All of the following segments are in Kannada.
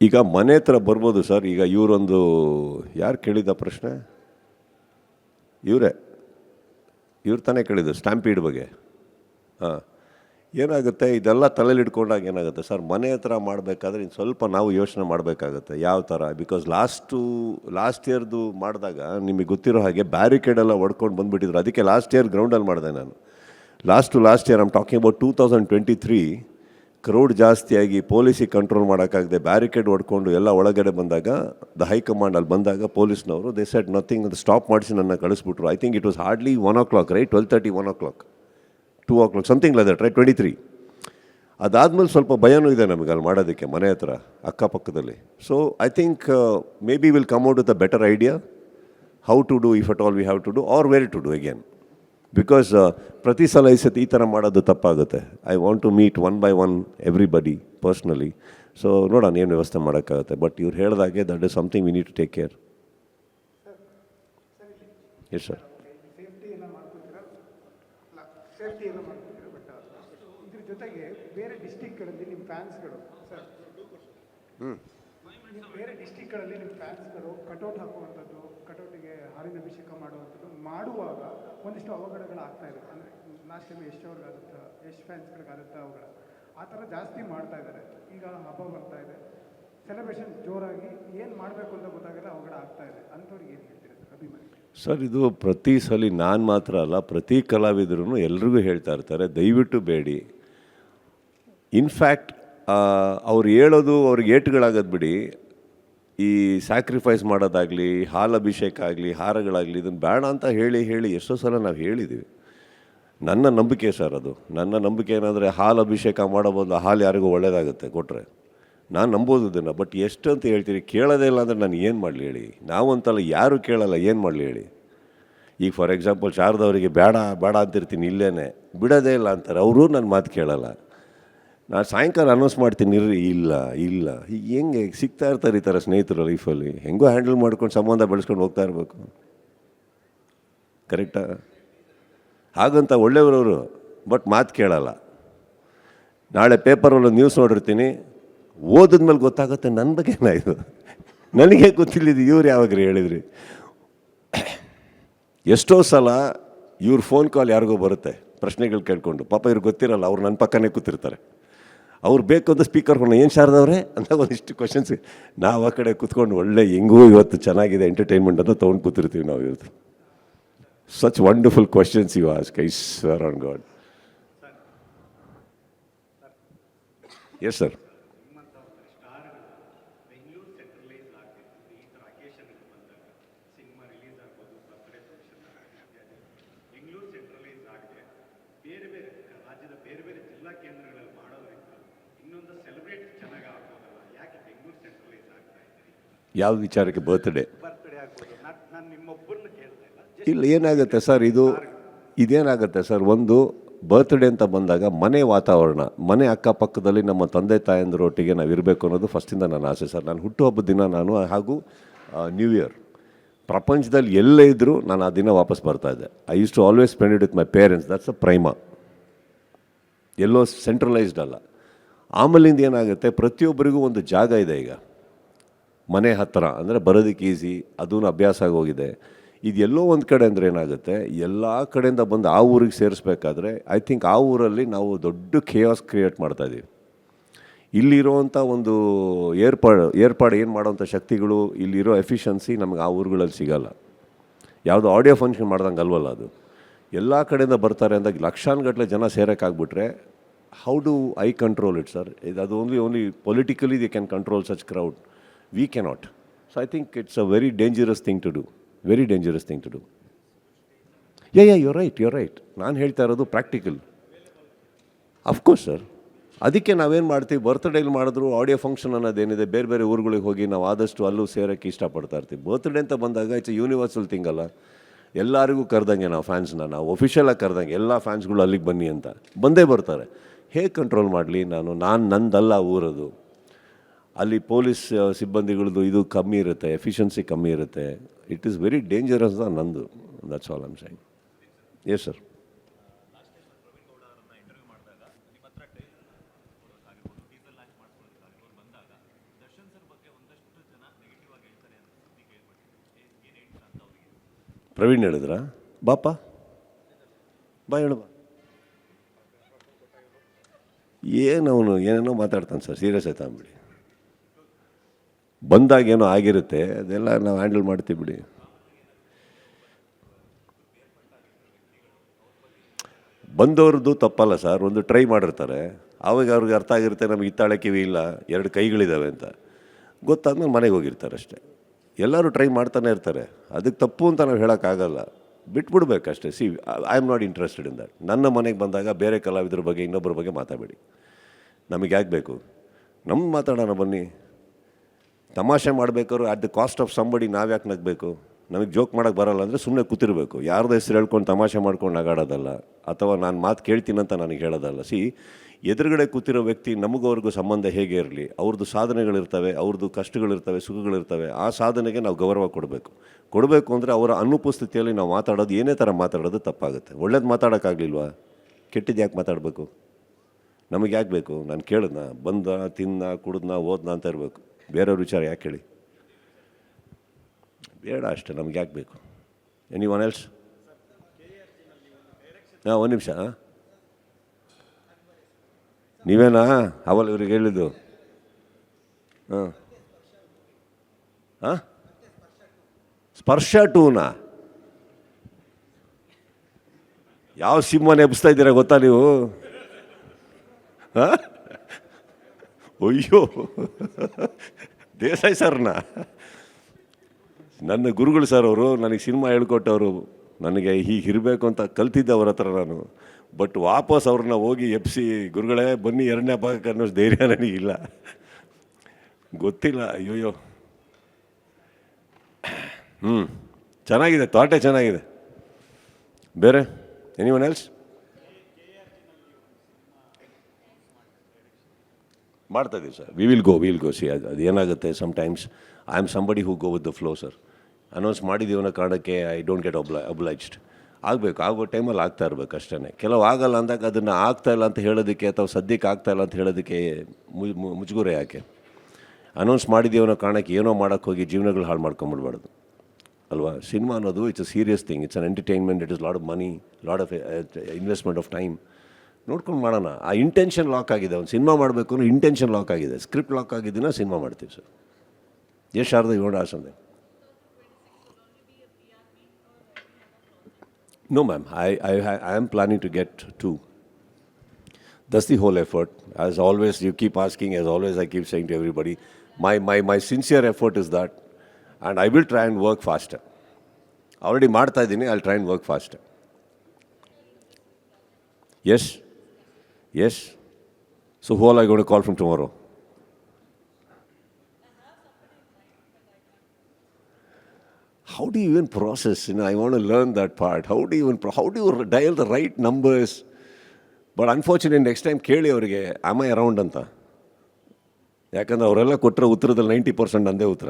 ಈಗ ಮನೆ ಹತ್ರ ಬರ್ಬೋದು ಸರ್. ಈಗ ಇವರೊಂದು, ಯಾರು ಕೇಳಿದ ಪ್ರಶ್ನೆ? ಇವರೇ. ಇವ್ರು ತಾನೇ ಕೇಳಿದ್ದು, ಸ್ಟ್ಯಾಂಪೀಡ್ ಬಗ್ಗೆ. ಹಾಂ. ಏನಾಗುತ್ತೆ? ಇದೆಲ್ಲ ತಲೆಯಲ್ಲಿ ಏನಾಗುತ್ತೆ ಸರ್? ಮನೆ ಹತ್ರ ಮಾಡಬೇಕಾದ್ರೆ ಇನ್ನು ಸ್ವಲ್ಪ ನಾವು ಯೋಚನೆ ಮಾಡಬೇಕಾಗುತ್ತೆ, ಯಾವ ಥರ ಬಿಕಾಸ್ ಲಾಸ್ಟು ಲಾಸ್ಟ್ ಇಯರ್ದು ಮಾಡಿದಾಗ ನಿಮಗೆ ಗೊತ್ತಿರೋ ಹಾಗೆ ಬ್ಯಾರಿಕೇಡೆಲ್ಲ ಹೊಡ್ಕೊಂಡು ಬಂದುಬಿಟ್ಟಿದ್ರು. ಅದಕ್ಕೆ ಲಾಸ್ಟ್ ಇಯರ್ ಗ್ರೌಂಡಲ್ಲಿ ಮಾಡಿದೆ ನಾನು. Last last year am talking about two thousand twenty three crowd ಜಾಸ್ತಿಯಾಗಿ ಪೊಲೀಸಿಗೆ ಕಂಟ್ರೋಲ್ ಮಾಡೋಕ್ಕಾಗದೆ ಬ್ಯಾರಿಕೇಡ್ ಹೊಡ್ಕೊಂಡು ಎಲ್ಲ ಒಳಗಡೆ ಬಂದಾಗ ದ ಹೈಕಮಾಂಡ್ ಅಲ್ಲಿ ಬಂದಾಗ ಪೊಲೀಸ್ನವರು ದೇ ಸೆಟ್ ನಥಿಂಗ್ ಅದು ಸ್ಟಾಪ್ ಮಾಡಿಸಿ ನನ್ನ ಕಳಿಸ್ಬಿಟ್ರು. I think it was hardly one o'clock right twelve thirty one o'clock two o'clock something like that right twenty three ಅದಾದಮೇಲೆ ಸ್ವಲ್ಪ ಭಯನೂ ಇದೆ ನಮಗೆ ಅಲ್ಲಿ ಮಾಡೋದಕ್ಕೆ, ಮನೆ ಹತ್ರ, ಅಕ್ಕಪಕ್ಕದಲ್ಲಿ. So I think maybe will come out with a better idea how to do if at all we have to do or very to do again because ಪ್ರತಿ ಸಲ ಈ ಸತಿ ಈ ಥರ ಮಾಡೋದು ತಪ್ಪಾಗುತ್ತೆ. I want to meet one by one everybody personally so ನೋಡೋಣ ಏನು ವ್ಯವಸ್ಥೆ ಮಾಡೋಕ್ಕಾಗುತ್ತೆ. ಬಟ್ ಇವ್ರು ಹೇಳ್ದಾಗೆ that is something we need to take care yes sir safety ಜೊತೆಗೆ ಬೇರೆ ಡಿಸ್ಟಿಕ್ಗಳಲ್ಲಿ ನಿಮ್ಮ ಫ್ಯಾನ್ಸ್ಗಳು ಕಟೌಟ್ ಹಾಕುವಂಥದ್ದು, ಕಟೌಟಿಗೆ ಹಾಲಿನ ಅಭಿಷೇಕ ಮಾಡುವಂಥದ್ದು ಮಾಡುವಾಗ ಒಂದಿಷ್ಟು ಅವಘಡಗಳಾಗ್ತಾ ಇದೆ. ಅಂದರೆ ಲಾಸ್ಟ್ ಟೈಮ್ ಎಷ್ಟು ಅವ್ರಿಗಾಗುತ್ತಾ ಎಷ್ಟು ಫ್ಯಾನ್ಸ್ಗಳಿಗಾಗುತ್ತಾ ಅವುಗಳ ಆ ಥರ ಜಾಸ್ತಿ ಮಾಡ್ತಾ ಇದ್ದಾರೆ. ಈಗ ಹಬ್ಬ ಬರ್ತಾ ಇದೆ. ಸೆಲೆಬ್ರೇಷನ್ ಜೋರಾಗಿ ಏನು ಮಾಡಬೇಕು ಅಂತ ಗೊತ್ತಾಗಲ್ಲ ಅವಘಡ ಆಗ್ತಾ ಇದೆ. ಅಂಥವ್ರಿಗೆ ಏನು ಹೇಳ್ತೀರಾ ಅಭಿಮಾನಿ. ಸರ್, ಇದು ಪ್ರತಿ ಸಲ ನಾನು ಮಾತ್ರ ಅಲ್ಲ, ಪ್ರತಿ ಕಲಾವಿದರು ಎಲ್ರಿಗೂ ಹೇಳ್ತಾ ಇರ್ತಾರೆ, ದಯವಿಟ್ಟು ಬೇಡಿ. ಇನ್ಫ್ಯಾಕ್ಟ್ ಅವ್ರು ಹೇಳೋದು ಅವ್ರಿಗೆ ಏಟುಗಳಾಗೋದು ಬಿಡಿ. ಈ ಸ್ಯಾಕ್ರಿಫೈಸ್ ಮಾಡೋದಾಗಲಿ ಹಾಲು ಅಭಿಷೇಕ ಆಗಲಿ, ಹಾರಗಳಾಗಲಿ ಇದನ್ನು ಬೇಡ ಅಂತ ಹೇಳಿ ಹೇಳಿ ಎಷ್ಟೋ ಸಲ ನಾವು ಹೇಳಿದ್ದೀವಿ ನನ್ನ ನಂಬಿಕೆ ಸರ್ ಅದು. ನನ್ನ ನಂಬಿಕೆ ಏನಂದರೆ ಹಾಲು ಅಭಿಷೇಕ ಮಾಡೋ ಬದಲು ಹಾಲು ಯಾರಿಗೂ ಒಳ್ಳೆಯದಾಗುತ್ತೆ ಕೊಟ್ಟರೆ ನಾನು ನಂಬೋದು ಇದನ್ನು ಬಟ್ ಎಷ್ಟು ಅಂತ ಹೇಳ್ತೀರಿ? ಕೇಳೋದೇ ಇಲ್ಲ ಅಂದರೆ ನಾನು ಏನು ಮಾಡಲಿ ಹೇಳಿ? ನಾವಂತಲ್ಲ ಯಾರು ಕೇಳಲ್ಲ, ಏನು ಮಾಡಲಿ ಹೇಳಿ? ಈಗ ಫಾರ್ ಎಕ್ಸಾಂಪಲ್ ಶಾರದವರಿಗೆ ಬೇಡ ಬೇಡ ಅಂತಿರ್ತೀನಿ ಇಲ್ಲೇ ಬಿಡೋದೇ ಇಲ್ಲ ಅಂತಾರೆ. ಅವರು ನನ್ನ ಮಾತು ಕೇಳಲ್ಲ. ನಾನು ಸಾಯಂಕಾಲ ಅನೌನ್ಸ್ ಮಾಡ್ತೀನಿ, ಇರ್ರಿ. ಇಲ್ಲ ಇಲ್ಲ. ಈಗ ಹೆಂಗೆ? ಸಿಗ್ತಾ ಇರ್ತಾರೆ ಈ ಥರ ಸ್ನೇಹಿತರು ಲೈಫಲ್ಲಿ ಹೆಂಗೋ ಹ್ಯಾಂಡಲ್ ಮಾಡ್ಕೊಂಡು ಸಂಬಂಧ ಬೆಳೆಸ್ಕೊಂಡು ಹೋಗ್ತಾ ಇರಬೇಕು. ಕರೆಕ್ಟಾ ಹಾಗಂತ ಒಳ್ಳೆಯವರವರು ಬಟ್ ಮಾತು ಕೇಳಲ್ಲ. ನಾಳೆ ಪೇಪರಲ್ಲಿ ನ್ಯೂಸ್ ನೋಡಿರ್ತೀನಿ. ಓದಿದ್ಮೇಲೆ ಗೊತ್ತಾಗುತ್ತೆ ನನ್ನ ಬಗ್ಗೆ ಇದು. ನನಗೆ ಗೊತ್ತಿಲ್ಲಿದ್ದು ಇವ್ರು ಯಾವಾಗ್ರಿ ಹೇಳಿದ್ರಿ? ಎಷ್ಟೋ ಸಲ ಇವ್ರ ಫೋನ್ ಕಾಲ್ ಯಾರಿಗೋ ಬರುತ್ತೆ. ಪ್ರಶ್ನೆಗಳು ಕೇಳಿಕೊಂಡು. ಪಾಪ ಇವ್ರಿಗೆ ಗೊತ್ತಿರಲ್ಲ, ಅವ್ರು ನನ್ನ ಪಕ್ಕನೇ ಕೂತಿರ್ತಾರೆ. ಅವ್ರು ಬೇಕು ಅಂತ ಸ್ಪೀಕರ್ ಹೋಗೋಣ ಏನು ಶಾರದವ್ರೆ? ಅಂತ ಒಂದಿಷ್ಟು ಕ್ವಶನ್ಸ್ ನಾವು ಆ ಕಡೆ ಕೂತ್ಕೊಂಡು ಒಳ್ಳೆ ಹೆಂಗೂ ಇವತ್ತು ಚೆನ್ನಾಗಿದೆ ಎಂಟರ್ಟೈನ್ಮೆಂಟ್ ಅಂತ ತೊಗೊಂಡು ಕೂತಿರ್ತೀವಿ ನಾವು ಇವತ್ತು. Such wonderful questions you ask ಕೈ sir on God yes sir Bengaluru centralise ಆಗದೆ ಬೇರೆ ಬೇರೆ ರಾಜ್ಯದ ಬೇರೆ ಬೇರೆ ಜಿಲ್ಲಾ ಕೇಂದ್ರಗಳಲ್ಲಿ ಮಾಡೋದ್ರಿಂದ ಇನ್ನೊಂದು ಸೆಲೆಬ್ರೇಟ್ ಚೆನ್ನಾಗಿ ಆಗ್ಬೋದಲ್ಲ ಯಾಕೆ ಬೆಂಗಳೂರು ಸೆಂಟ್ರಲೈಸ್ ಆಗ್ತಾ ಇದೆ ಯಾವ ವಿಚಾರಕ್ಕೆ ಬರ್ತ್ಡೇ ಇಲ್ಲ. ಏನಾಗುತ್ತೆ ಸರ್ ಇದು ಇದೇನಾಗುತ್ತೆ ಸರ್ ಒಂದು ಬರ್ತ್ಡೇ ಅಂತ ಬಂದಾಗ ಮನೆ ವಾತಾವರಣ ಮನೆ ಅಕ್ಕಪಕ್ಕದಲ್ಲಿ ನಮ್ಮ ತಂದೆ ತಾಯಂದಿರೊಟ್ಟಿಗೆ ನಾವು ಇರಬೇಕು ಅನ್ನೋದು ಫಸ್ಟಿಂದ ನನ್ನ ಆಸೆ ಸರ್ ನಾನು ಹುಟ್ಟುಹಬ್ಬದ ದಿನ ನಾನು ಹಾಗೂ ನ್ಯೂ ಇಯರ್ ಪ್ರಪಂಚದಲ್ಲಿ ಎಲ್ಲೇ ಇದ್ದರೂ ನಾನು ಆ ದಿನ ವಾಪಸ್ ಬರ್ತಾಯಿದ್ದೆ I use to always spend it with my parents that's a prime yellow centralised ಅಲ್ಲ. ಆಮೇಲಿಂದ ಏನಾಗುತ್ತೆ? ಪ್ರತಿಯೊಬ್ಬರಿಗೂ ಒಂದು ಜಾಗ ಇದೆ ಈಗ. ಮನೆ ಹತ್ತಿರ ಅಂದರೆ ಬರೋದಕ್ಕೆ ಈಸಿ ಅದೂ ಅಭ್ಯಾಸ ಆಗೋಗಿದೆ ಇದೆಲ್ಲೋ ಒಂದು ಕಡೆ ಅಂದರೆ ಏನಾಗುತ್ತೆ, ಎಲ್ಲ ಕಡೆಯಿಂದ ಬಂದು ಆ ಊರಿಗೆ ಸೇರಿಸ್ಬೇಕಾದ್ರೆ ಐ ಥಿಂಕ್ ಆ ಊರಲ್ಲಿ ನಾವು ದೊಡ್ಡ ಖೇಯಾಸ್ ಕ್ರಿಯೇಟ್ ಮಾಡ್ತಾ ಇದ್ದೀವಿ ಇಲ್ಲಿರೋವಂಥ ಒಂದು ಏರ್ಪಾಡು ಏರ್ಪಾಡು ಏನು ಮಾಡೋವಂಥ ಶಕ್ತಿಗಳು, ಇಲ್ಲಿರೋ ಎಫಿಷಿಯನ್ಸಿ ನಮಗೆ ಆ ಊರುಗಳಲ್ಲಿ ಸಿಗಲ್ಲ. ಯಾವುದೋ ಆಡಿಯೋ ಫಂಕ್ಷನ್ ಮಾಡ್ದಂಗೆ ಅಲ್ವಲ್ಲ ಅದು. ಎಲ್ಲ ಕಡೆಯಿಂದ ಬರ್ತಾರೆ ಅಂದಾಗ ಲಕ್ಷಾನುಗಟ್ಟಲೆ ಜನ ಸೇರೋಕ್ಕಾಗ್ಬಿಟ್ರೆ how do I control it sir ಇದು ಅದು only only politically the can control such crowd we cannot. So I think it's a very dangerous thing to do. Very dangerous thing to do. Yeah yeah you right you right ನಾನು ಹೇಳ್ತಾ ಇರೋದು ಪ್ರಾಕ್ಟಿಕಲ್ ಅಫ್ಕೋರ್ಸ್ ಸರ್ ಅದಕ್ಕೆ ನಾವೇನು ಮಾಡ್ತೀವಿ? ಬರ್ತ್ಡೇಲಿ ಮಾಡಿದ್ರು ಆಡಿಯೋ ಫಂಕ್ಷನ್ ಅನ್ನೋದೇನಿದೆ, ಬೇರೆ ಬೇರೆ ಊರುಗಳಿಗೆ ಹೋಗಿ ನಾವು ಆದಷ್ಟು ಅಲ್ಲೂ ಸೇರೋಕ್ಕೆ ಇಷ್ಟಪಡ್ತಾ ಇರ್ತೀವಿ. ಬರ್ತ್ಡೇ ಅಂತ ಬಂದಾಗ ಇಟ್ಸ್ ಯೂನಿವರ್ಸಲ್ ಥಿಂಗ್ ಅಲ್ಲ. ಎಲ್ಲರಿಗೂ ಕರೆದಂಗೆ ನಾವು ಫ್ಯಾನ್ಸ್ನ ನಾವು ಒಫಿಷಿಯಲಾಗಿ ಕರೆದಂಗೆ ಎಲ್ಲ ಫ್ಯಾನ್ಸ್ಗಳು ಅಲ್ಲಿಗೆ ಬನ್ನಿ ಅಂತ. ಬಂದೇ ಬರ್ತಾರೆ. ಹೇಗೆ ಕಂಟ್ರೋಲ್ ಮಾಡಲಿ ನಾನು? ನಾನು ನಂದಲ್ಲ ಊರದು. ಅಲ್ಲಿ ಪೊಲೀಸ್ ಸಿಬ್ಬಂದಿಗಳದ್ದು ಇದು ಕಮ್ಮಿ ಇರುತ್ತೆ, ಎಫಿಷಿಯನ್ಸಿ ಕಮ್ಮಿ ಇರುತ್ತೆ. It is very dangerous the ನಂದು. That's all I'm sign yes sir Praveen ಹೇಳಿದ್ರಾ? ಬಾಪ? ಬಾ ಹೇಳು ಬಾ. ಏನು ಅವನು, ಏನೇನೋ ಮಾತಾಡ್ತಾನೆ ಸರ್ ಸೀರಿಯಸ್ ಆಯ್ತಾ ಅಂಬಿಡಿ ಬಂದಾಗ ಏನೋ ಆಗಿರುತ್ತೆ, ಅದೆಲ್ಲ ನಾವು ಹ್ಯಾಂಡಲ್ ಮಾಡ್ತೀವಿ ಬಿಡಿ. ಬಂದವ್ರದ್ದು ತಪ್ಪಲ್ಲ ಸರ್, ಒಂದು ಟ್ರೈ ಮಾಡಿರ್ತಾರೆ. ಆವಾಗ ಅವ್ರಿಗೆ ಅರ್ಥ ಆಗಿರುತ್ತೆ, ನಮಗೆ ಇತ್ತಾಳೆ ಕಿವಿ ಇಲ್ಲ, ಎರಡು ಕೈಗಳಿದ್ದಾವೆ ಅಂತ. ಗೊತ್ತಾದ್ಮೇಲೆ ಮನೆಗೆ ಹೋಗಿರ್ತಾರೆ ಅಷ್ಟೇ. ಎಲ್ಲರೂ ಟ್ರೈ ಮಾಡ್ತಾನೆ ಇರ್ತಾರೆ. ಅದಕ್ಕೆ ತಪ್ಪು ಅಂತ ನಾವು ಹೇಳೋಕ್ಕಾಗಲ್ಲ ಬಿಟ್ಬಿಡ್ಬೇಕಷ್ಟೇ. See I am not interested in that ನನ್ನ ಮನೆಗೆ ಬಂದಾಗ ಬೇರೆ ಕಲಾವಿದ್ರ ಬಗ್ಗೆ ಇನ್ನೊಬ್ಬರ ಬಗ್ಗೆ ಮಾತಾಡಬೇಡಿ. ನಮಗೆ ಯಾಕೆ ಬೇಕು? ನಮ್ಮ ಮಾತಾಡೋಣ ಬನ್ನಿ. ತಮಾಷೆ ಮಾಡಬೇಕಾದ್ರು at the cost of somebody ನಾವು ಯಾಕೆ ನಗಬೇಕು? ನಮಗೆ ಜೋಕ್ ಮಾಡೋಕ್ಕೆ ಬರಲ್ಲ ಅಂದರೆ ಸುಮ್ಮನೆ ಕೂತಿರ್ಬೇಕು. ಯಾರ್ದು ಹೆಸರು ಹೇಳ್ಕೊಂಡು ತಮಾಷೆ ಮಾಡ್ಕೊಂಡು ನಗಾಡೋದಲ್ಲ. ಅಥವಾ ನಾನು ಮಾತು ಕೇಳ್ತೀನಂತ ನನಗೆ ಹೇಳೋದಲ್ಲ. ಸಿ ಎದುರುಗಡೆ ಕೂತಿರೋ ವ್ಯಕ್ತಿ ನಮಗವ್ರಿಗೂ ಸಂಬಂಧ ಹೇಗೆ ಇರಲಿ? ಅವ್ರದ್ದು ಸಾಧನೆಗಳಿರ್ತವೆ ಅವ್ರದ್ದು ಕಷ್ಟಗಳಿರ್ತವೆ, ಸುಖಗಳಿರ್ತವೆ. ಆ ಸಾಧನೆಗೆ ನಾವು ಗೌರವ ಕೊಡಬೇಕು. ಕೊಡಬೇಕು ಅಂದರೆ ಅವರ ಅನುಪಸ್ಥಿತಿಯಲ್ಲಿ ನಾವು ಮಾತಾಡೋದು, ಏನೇ ಥರ ಮಾತಾಡೋದು ತಪ್ಪಾಗುತ್ತೆ. ಒಳ್ಳೇದು ಮಾತಾಡೋಕ್ಕಾಗಲಿಲ್ವಾ? ಕೆಟ್ಟದ್ದು ಯಾಕೆ ಮಾತಾಡಬೇಕು? ನಮಗೆ ಯಾಕೆ ಬೇಕು? ನಾನು ಕೇಳಿದ್ನ? ಬಂದ ತಿನ್ನ ಕುಡಿದ್ನ, ಓದ್ನ ಅಂತ ಇರಬೇಕು. ಬೇರೆಯವ್ರ ವಿಚಾರ ಯಾಕೆ ಹೇಳಿ? ಬೇಡ ಅಷ್ಟೇ, ನಮ್ಗೆ ಯಾಕೆ ಬೇಕು? ಎನಿ ಒನ್ ಎಲ್ಸ್ ಹಾಂ, ಒಂದು ನಿಮಿಷ ನೀವೇನಾ? ಅವಲ್ ಇವ್ರಿಗೆ ಹೇಳಿದ್ದು. ಹಾಂ. ಹಾಂ? ಸ್ಪರ್ಶ ಟೂನಾ? ಯಾವ ಸಿಂಹನ ಎಬ್ಸ್ತಾ ಇದ್ದೀರಾ ಗೊತ್ತಾ ನೀವು? ಹಾಂ? ಅಯ್ಯೋ. ದೇಸಾಯಿ ಸರ್ನ. ನನ್ನ ಗುರುಗಳು ಸರ್ ಅವರು, ನನಗೆ ಸಿನಿಮಾ ಹೇಳ್ಕೊಟ್ಟವರು, ನನಗೆ ಹೀಗೆ ಇರಬೇಕು ಅಂತ ಕಲ್ತಿದ್ದೆ ಅವ್ರ ಹತ್ರ ನಾನು. ಬಟ್ ವಾಪಸ್ ಅವ್ರನ್ನ ಹೋಗಿ ಎಪ್ಸಿ ಗುರುಗಳೇ, ಬನ್ನಿ ಎರಡನೇ ಭಾಗಕ್ಕೆ ಅನ್ನೋ ಧೈರ್ಯ ನನಗಿಲ್ಲ ಗೊತ್ತಿಲ್ಲ, ಅಯ್ಯೋಯ್ಯೋ. ಹ್ಞೂ ಚೆನ್ನಾಗಿದೆ, ತೋಟೆ ಚೆನ್ನಾಗಿದೆ. ಬೇರೆ ಎನಿವನ್ ಎಲ್ಸ್ ಮಾಡ್ತಾ ಇದ್ದೀವಿ sir we will go will go see ಅದು ಏನಾಗುತ್ತೆ sometimes I am somebody who go with the flow sir announce ಮಾಡಿದ್ದೀವಿ ಅನ್ನೋ ಕಾರಣಕ್ಕೆ ಐ ಡೋಂಟ್ ಗೆಟ್ ಒಬ್ಲ ಒಬ್ಲೈಜ್ಡ್ ಆಗಬೇಕು, ಆಗೋ ಟೈಮಲ್ಲಿ ಆಗ್ತಾ ಇರಬೇಕು ಅಷ್ಟೇ ಕೆಲವು ಆಗಲ್ಲ ಅಂದಾಗ ಅದನ್ನು ಆಗ್ತಾ ಇಲ್ಲ ಅಂತ ಹೇಳೋದಕ್ಕೆ ಅಥವಾ ಸದ್ಯಕ್ಕೆ ಆಗ್ತಾ ಇಲ್ಲ ಅಂತ ಹೇಳೋದಕ್ಕೆ ಮುಜುಗುರ ಯಾಕೆ? ಅನೌನ್ಸ್ ಮಾಡಿದ್ದೀವಿ ಅನ್ನೋ ಕಾರಣಕ್ಕೆ ಏನೋ ಮಾಡೋಕ್ಕೆ ಹೋಗಿ ಜೀವನಗಳು ಹಾಳು ಮಾಡ್ಕೊಂಬಿಡ್ಬಾರ್ದು. ಅಲ್ವಾ? ಸಿನಿಮಾ ಅನ್ನೋದು it's a serious thing it's an entertainment it is lot of money lot of investment of time ನೋಡ್ಕೊಂಡು ಮಾಡೋಣ ಆ ಇಂಟೆನ್ಷನ್ ಲಾಕ್ ಆಗಿದೆ ಒಂದು ಸಿನಿಮಾ ಮಾಡಬೇಕು ಅಂದ್ರೆ ಇಂಟೆನ್ಷನ್ ಲಾಕ್ ಆಗಿದೆ ಸ್ಕ್ರಿಪ್ಟ್ ಲಾಕ್ ಆಗಿದ್ದೀನ ಸಿನಿಮಾ ಮಾಡ್ತೀವಿ ಸರ್ ಎಷ್ಟು ಶಾರದ ಇವನು ಆಸಂದೆ No, ma'am. I, I, I am planning to get two. That's the whole effort. As always, you keep asking, as always, I keep saying to everybody, my, my, my sincere effort is that, and I will try and work faster. Already ಮಾಡ್ತಾ ಇದ್ದೀನಿ I try and Work fast S S so whole I got call from tomorrow how do you even process? You know, I want to learn that part. How do you even, pro- how do you dial the right numbers? But unfortunate next time ಕೇಳಿ ಅವರಿಗೆ ಆಮ್ ಐ ಅರೌಂಡ್ ಅಂತ ಯಾಕಂದ್ರೆ ಅವರೆಲ್ಲ ಕೊಟ್ಟರೆ ಉತ್ತರದಲ್ಲಿ ನೈಂಟಿ ಪರ್ಸೆಂಟ್ ಅಂದೇ ಉತ್ತರ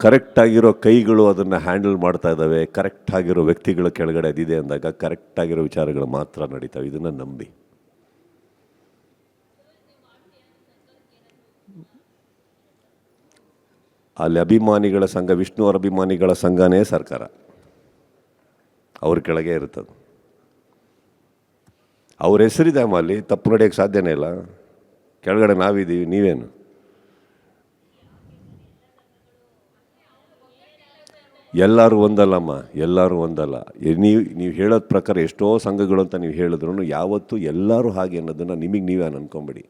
ಕರೆಕ್ಟಾಗಿರೋ ಕೈಗಳು ಅದನ್ನು ಹ್ಯಾಂಡಲ್ ಮಾಡ್ತಾ ಇದ್ದಾವೆ ಕರೆಕ್ಟಾಗಿರೋ ವ್ಯಕ್ತಿಗಳ ಕೆಳಗಡೆ ಅದಿದೆ ಅಂದಾಗ ಕರೆಕ್ಟಾಗಿರೋ ವಿಚಾರಗಳು ಮಾತ್ರ ನಡೀತಾವೆ. ಇದನ್ನು ನಂಬಿ. ಅಲ್ಲಿ ಅಭಿಮಾನಿಗಳ ಸಂಘ, ವಿಷ್ಣು ಅವರ ಅಭಿಮಾನಿಗಳ ಸಂಘನೇ ಸರ್ಕಾರ. ಅವ್ರ ಕೆಳಗೆ ಇರ್ತದೆ. ಅವ್ರ ಹೆಸರಿದೆ ಅಲ್ಲಿ ತಪ್ಪು ನಡೆಯೋಕ್ಕೆ ಸಾಧ್ಯನೇ ಇಲ್ಲ. ಕೆಳಗಡೆ ನಾವಿದ್ದೀವಿ, ನೀವೇನು? ಎಲ್ಲರೂ ಒಂದಲ್ಲಮ್ಮ, ಎಲ್ಲರೂ ಒಂದಲ್ಲ. ನೀವು ನೀವು ಹೇಳೋದ ಪ್ರಕಾರ ಎಷ್ಟೋ ಸಂಘಗಳು ಅಂತ ನೀವು ಹೇಳಿದ್ರು ಯಾವತ್ತೂ ಎಲ್ಲರೂ ಹಾಗೆ ಅನ್ನೋದನ್ನು ನಿಮಗೆ ನೀವೇ ಅನ್ಕೊಂಬಿಡಿ.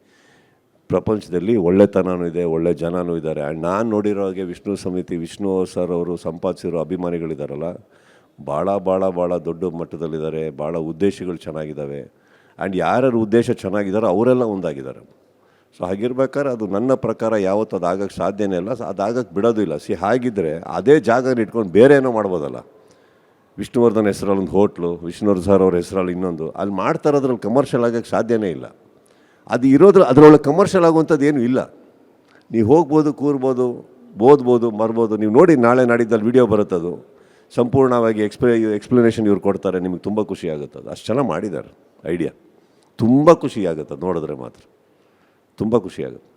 ಪ್ರಪಂಚದಲ್ಲಿ ಒಳ್ಳೆತನನೂ ಇದೆ, ಒಳ್ಳೆ ಜನನೂ ಇದ್ದಾರೆ. ಆ್ಯಂಡ್ ನಾನು ನೋಡಿರೋ ಹಾಗೆ ವಿಷ್ಣು ಸಮಿತಿ, ವಿಷ್ಣು ಸರ್ ಅವರು ಸಂಪಾದಿಸಿರೋ ಅಭಿಮಾನಿಗಳಿದಾರಲ್ಲ ಭಾಳ ಭಾಳ ಭಾಳ ದೊಡ್ಡ ಮಟ್ಟದಲ್ಲಿದ್ದಾರೆ ಭಾಳ ಉದ್ದೇಶಗಳು ಚೆನ್ನಾಗಿದ್ದಾವೆ ಆ್ಯಂಡ್ ಯಾರ್ಯಾರ ಉದ್ದೇಶ ಚೆನ್ನಾಗಿದ್ದಾರೋ ಅವರೆಲ್ಲ ಒಂದಾಗಿದ್ದಾರೆ. ಸೊ ಹಾಗಿರ್ಬೇಕಾದ್ರೆ ಅದು ನನ್ನ ಪ್ರಕಾರ ಯಾವತ್ತು ಅದು ಆಗಕ್ಕೆ ಸಾಧ್ಯನೇ ಇಲ್ಲ. ಅದಾಗಕ್ಕೆ ಬಿಡೋದು ಬಿಡೋದಿಲ್ಲ ಸಿ ಹಾಗಿದ್ದರೆ ಅದೇ ಜಾಗನ ಇಟ್ಕೊಂಡು ಬೇರೆ ಏನೋ ಮಾಡ್ಬೋದಲ್ಲ. ವಿಷ್ಣುವರ್ಧನ್ ಹೆಸರಲ್ಲಿ ಒಂದು ಹೋಟ್ಲು, ವಿಷ್ಣುವರ್ಧನ್ ಸರ್ ಅವ್ರ ಹೆಸರಲ್ಲಿ ಇನ್ನೊಂದು. ಅಲ್ಲಿ ಮಾಡ್ತಾರೆ ಅದ್ರಲ್ಲಿ ಕಮರ್ಷಿಯಲ್ ಆಗಕ್ಕೆ ಸಾಧ್ಯನೇ ಇಲ್ಲ. ಅದು ಇರೋದ್ರ, ಅದರೊಳಗೆ ಕಮರ್ಷಿಯಲ್ ಆಗುವಂಥದ್ದು ಏನೂ ಇಲ್ಲ. ನೀವು ಹೋಗ್ಬೋದು, ಕೂರ್ಬೋದು, ಓದ್ಬೋದು, ಮರ್ಬೋದು. ನೀವು ನೋಡಿ, ನಾಳೆ ನಾಡಿದ್ದಲ್ಲಿ ವಿಡಿಯೋ ಬರುತ್ತದು ಸಂಪೂರ್ಣವಾಗಿ ಎಕ್ಸ್ಪ್ಲೇ ಎಕ್ಸ್ಪ್ಲನೇಷನ್ ಇವ್ರು ಕೊಡ್ತಾರೆ. ನಿಮಗೆ ತುಂಬ ಖುಷಿ ಅಷ್ಟು ಚೆನ್ನಾಗಿ ಮಾಡಿದ್ದಾರೆ. ಐಡಿಯಾ ತುಂಬ ಖುಷಿ ಆಗುತ್ತೆ ನೋಡಿದ್ರೆ ಮಾತ್ರ. ತುಂಬ ಖುಷಿಯಾಗುತ್ತೆ.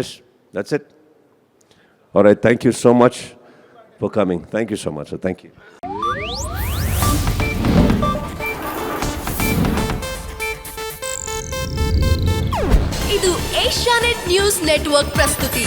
Yes that's it hour I thank you so much for coming thank you so much thank you ಇದು ಏಷ್ಯಾನೆಟ್ ನ್ಯೂಸ್ ನೆಟ್ವರ್ಕ್ ಪ್ರಸ್ತುತಿ.